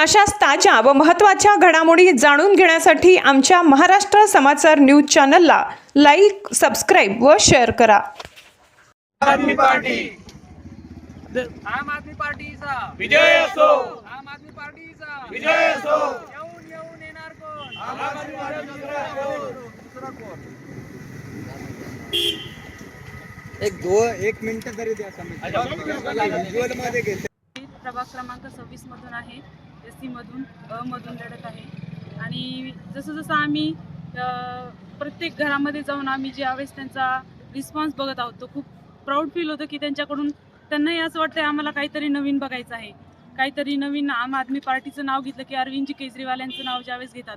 अशाच ताज्या व महत्त्वाच्या घडामोडी जाणून घेण्यासाठी आमच्या महाराष्ट्र समाचार न्यूज चॅनलला लाईक सबस्क्राईब व शेअर करा. आदमी पार्टी. आम आदमी पार्टीचा. विजय असो. आम आदमी पार्टीचा. विजय असो. येऊन येऊन येणार कोण? आम आदमी पार्टी दुसरा कोण? एक दो एक मिनिट तरी द्या मध्ये घेते. प्रभाग क्रमांक सव्वीस मधून आहे. एस सीमधून मधून मधून लढत आहे. आणि जसं जसं आम्ही प्रत्येक घरामध्ये जाऊन आम्ही ज्यावेळेस त्यांचा रिस्पॉन्स बघत आहोत तो खूप प्राऊड फील होतं की त्यांच्याकडून त्यांनाही असं वाटतं आम्हाला काहीतरी नवीन बघायचं आहे. काहीतरी नवीन आम आदमी पार्टीचं नाव घेतलं की अरविंदजी केजरीवाल यांचं नाव ज्यावेळेस घेतात.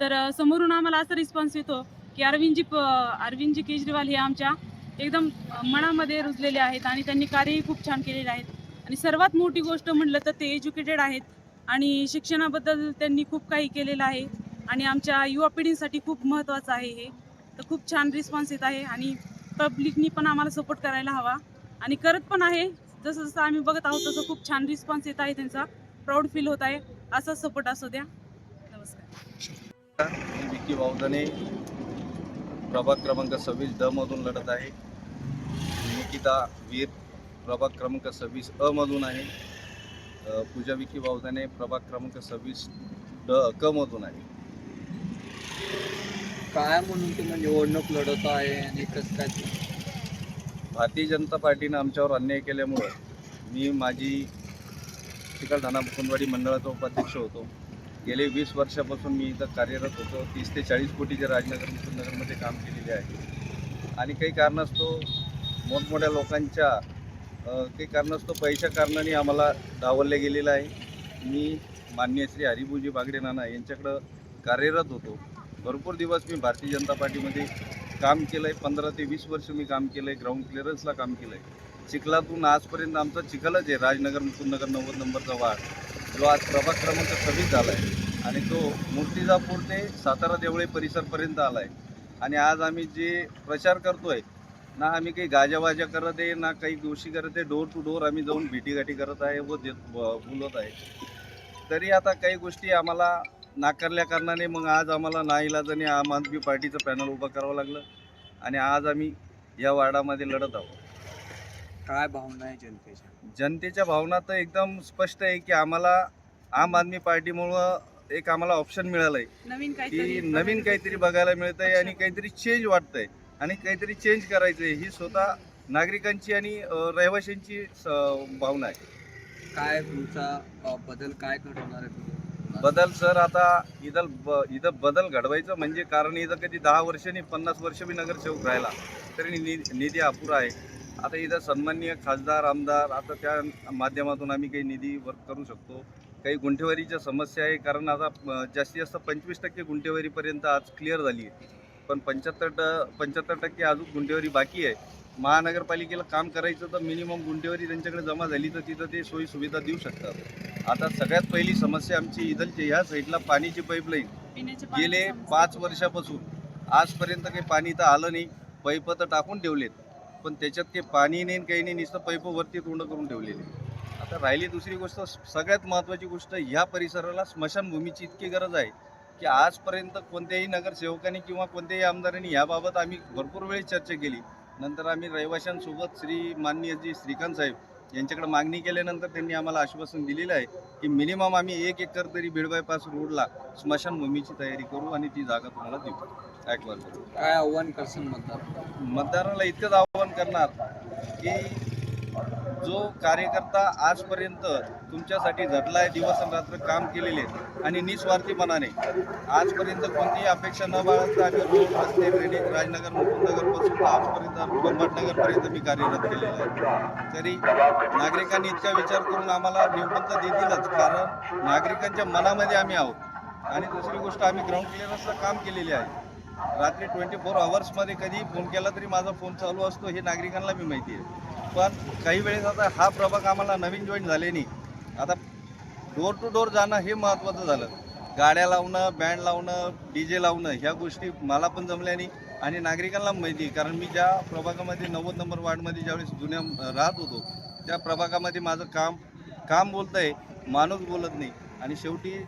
तर समोरून आम्हाला असा रिस्पॉन्स येतो की अरविंदजी प अरविंदजी केजरीवाल हे आमच्या एकदम मनामध्ये रुजलेले आहेत आणि त्यांनी कार्यही खूप छान केलेले आहेत आणि सर्वात मोठी गोष्ट म्हटलं तर ते एज्युकेटेड आहेत. आणि शिक्षणाबद्दल त्यांनी खूप काही केलेलं आहे. आणि आमच्या युवा पिढीसाठी खूप महत्त्वाचं आहे हे. तर खूप छान रिस्पॉन्स येत आहे आणि पब्लिकनी पण आम्हाला सपोर्ट करायला हवा. आणि करत पण आहे. जसं जसं आम्ही बघत आहोत तसं खूप छान रिस्पॉन्स येत आहे त्यांचा. प्राऊड फील होत आहे. असाच सपोर्ट असू द्या. नमस्कार. मी विकी वावदने. प्रभाग क्रमांक सव्वीस द मधून लढत आहे. निकिता वीर. प्रभाग क्रमांक सव्वीस अ मधून आहे. पूजा विकी वावदने प्रभाग क्रमांक सव्वीस ड क मधून आहे काय म्हणून तुम्ही निवडणूक लढत आहे आणि कसं काय ते? भारतीय जनता पार्टीनं आमच्यावर अन्याय केल्यामुळं मी माझी चिकलठाणा मुकुंदवाडी मंडळाचा उपाध्यक्ष होतो. गेले वीस वर्षापासून मी इथं कार्यरत होतो. तीस ते चाळीस कोटीचे राजनगर मुकुंदनगरमध्ये काम केलेले आहे. आणि काही कारणास्तव मोठमोठ्या लोकांच्या ते कारणास्तव पैशा कारणाने आम्हाला डावलले गेलेलं आहे. मी माननीय श्री हरिभूजी बागडे नाना यांच्याकडं कार्यरत होतो. भरपूर दिवस मी भारतीय जनता पार्टीमध्ये काम केलं आहे पंधरा ते वीस वर्ष मी काम केलं आहे ग्राउंड क्लिअरन्सला काम केलं आहे चिखलातून आजपर्यंत आमचा चिखलच आहे. राजनगर मुकुंदनगर नव्वद नंबरचा वार्ड जो आज प्रभाग क्रमांक सव्वीस झाला आहे आणि तो मूर्तिजापूर ते सातारा देवळे परिसरपर्यंत आला आहे आणि आज आम्ही जे प्रचार करतो आहे ना आम्ही काही गाजावाजा करत आहे ना काही गोष्टी करत आहे. डोर टू डोर आम्ही जाऊन भेटीगाठी करत आहे व देत बोलत आहे. तरी आता काही गोष्टी आम्हाला नाकारल्या कारणाने मग आज आम्हाला नाईलाजाने आम आदमी पार्टीचं पॅनल उभं करावं लागलं. आणि आज आम्ही या वार्डामध्ये लढत आहोत. काय भावना आहे जनतेच्या? जनतेच्या भावना तर एकदम स्पष्ट आहे की आम्हाला आम आदमी पार्टीमुळं एक आम्हाला ऑप्शन मिळालं आहे नवीन की काहीतरी नवीन काहीतरी बघायला मिळतं आहे आणि काहीतरी चेंज वाटतंय. आणि काहीतरी चेंज करायचं आहे ही स्वतः नागरिकांची आणि रहिवाशांची स- भावना आहे. काय तुमचा बदल काय घडवणार आहे बदल सर आता इथं ब इथं बदल घडवायचं म्हणजे कारण इथं कधी दहा वर्षांनी पन्नास वर्ष बी नगरसेवक राहिला. तरी नि- निधी अपुरा आहे. आता इथं सन्माननीय खासदार आमदार आता त्या माध्यमातून आम्ही काही निधी वर्क करू शकतो. काही गुंठेवारीच्या समस्या आहे. कारण आता जास्तीत जास्त पंचवीस टक्के गुंठेवारीपर्यंत आज क्लिअर झाली आहे. पण पंच्याहत्तर ट पंच्याहत्तर टक्के अजून गुंठेवारी बाकी आहे. महानगरपालिकेला काम करायचं तर मिनिमम गुंठेवारी त्यांच्याकडे जमा झाली तर तिथं ते सोयी सुविधा देऊ शकतात. आता सगळ्यात पहिली समस्या आमची इथलची ह्या साईडला पाणीची पाईपलाईन गेले. पाच वर्षापासून. आजपर्यंत काही पाणी इथं आलं नाही. पैप तर टाकून ठेवलेत. पण त्याच्यात काही पाणी नाही काही नाही नुसतं पैप वरती तोंड करून ठेवलेले. आता राहिली दुसरी गोष्ट सगळ्यात महत्त्वाची गोष्ट ह्या परिसराला स्मशानभूमीची इतकी गरज आहे. की आजपर्यंत कोणत्याही नगरसेवकांनी किंवा कोणत्याही आमदारांनी याबाबत आम्ही भरपूर वेळेस चर्चा केली. नंतर आम्ही रहिवाशांसोबत श्री माननीय जी श्रीकांत साहेब यांच्याकडे मागणी केल्यानंतर त्यांनी आम्हाला आश्वासन दिलेलं आहे की मिनिमम आम्ही एक एकर तरी बीड बायपास रोडला स्मशानभूमीची तयारी करू आणि ती जागा तुम्हाला देऊ. करू काय आव्हान करसान मतदार? मतदाराला इतकंच आवाहन करणार की जो कार्यकर्ता आजपर्यंत तुमच्यासाठी झटलाय दिवस आणि रात्र काम केलेले आणि निस्वार्थीपणाने. आजपर्यंत कोणतीही अपेक्षा न बाळगता आम्ही रोड रस्ते ड्रेनेज राजनगर मुकुंदनगरपासून आजपर्यंत बंबटनगरपर्यंत मी कार्यरत केलेलं आहे. तरी नागरिकांनी इतका विचार करून आम्हाला निवडून तर देतीलच कारण नागरिकांच्या मनामध्ये आम्ही आहोत. आणि दुसरी गोष्ट आम्ही ग्राउंड क्लिअरन्सचं काम केलेले आहे. रात्री ट्वेंटी फोर आवर्समध्ये कधी फोन केला तरी माझा फोन चालू असतो हे नागरिकांना मी माहिती आहे. पण काही वेळेस आता हा प्रभाग आम्हाला नवीन जॉईन झाले नाही. आता डोर टू डोर जाणं हे महत्त्वाचं झालं. गाड्या लावणं बँड लावणं डी जे लावणं ह्या गोष्टी मला पण जमल्या नाही आणि नागरिकांना माहिती आहे. कारण मी ज्या प्रभागामध्ये नव्वद नंबर वार्डमध्ये ज्यावेळेस जुन्या राहत होतो त्या प्रभागामध्ये माझं काम काम बोलतं आहे माणूस बोलत नाही. आणि शेवटी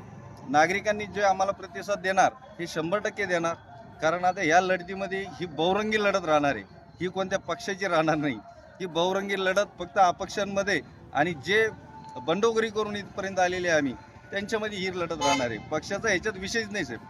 नागरिकांनी जे आम्हाला प्रतिसाद देणार हे शंभर टक्के देणार. कारण आता ह्या लढतीमध्ये ही बहुरंगी लढत राहणार आहे. ही कोणत्या पक्षाची राहणार नाही. ही बहुरंगी लढत फक्त अपक्षांमध्ये आणि जे बंडोगरी करून इथपर्यंत आलेले आहे आम्ही त्यांच्यामध्ये ही लढत राहणार आहे. पक्षाचा ह्याच्यात विषयच नाही साहेब.